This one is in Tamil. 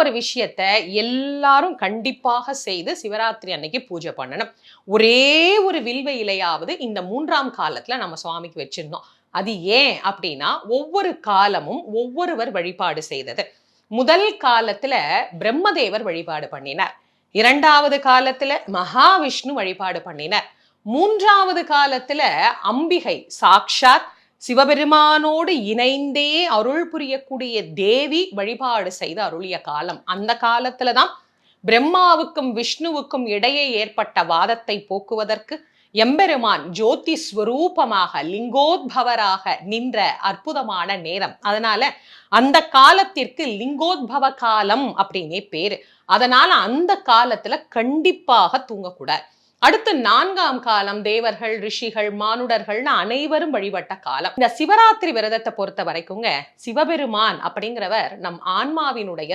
ஒரு விஷயத்த எல்லாரும் கண்டிப்பாக செய்து சிவராத்திரி அன்னைக்கு பூஜை பண்ணணும். ஒரே ஒரு வில்வ இலையாவது இந்த மூன்றாம் காலத்துல நம்ம சுவாமிக்கு வச்சிருந்தோம். அது ஏன் அப்படின்னா ஒவ்வொரு காலமும் ஒவ்வொருவர் வழிபாடு செய்தது. முதல் காலத்துல பிரம்மதேவர் வழிபாடு பண்ணினார். இரண்டாவது காலத்துல மகாவிஷ்ணு வழிபாடு பண்ணினார். மூன்றாவது காலத்துல அம்பிகை சாக்ஷாத் சிவபெருமானோடு இணைந்தே அருள் புரியக்கூடிய தேவி வழிபாடு செய்த அருளிய காலம். அந்த காலத்துல தான் பிரம்மாவுக்கும் விஷ்ணுவுக்கும் இடையே ஏற்பட்ட வாதத்தை போக்குவதற்கு எம்பெருமான் ஜோதி ஸ்வரூபமாக லிங்கோத்பவராக நின்ற அற்புதமான நேரம். அதனால அந்த காலத்திற்கு லிங்கோத்பவ காலம் அப்படின்னே பேரு. அதனால அந்த காலத்துல கண்டிப்பாக தூங்கக்கூடாது. அடுத்து நான்காம் காலம் தேவர்கள் ரிஷிகள் மானுடர்கள்னு அனைவரும் வழிபட்ட காலம். இந்த சிவராத்திரி விரதத்தை பொறுத்த வரைக்குங்க சிவபெருமான் அப்படிங்கிறவர் நம் ஆன்மாவினுடைய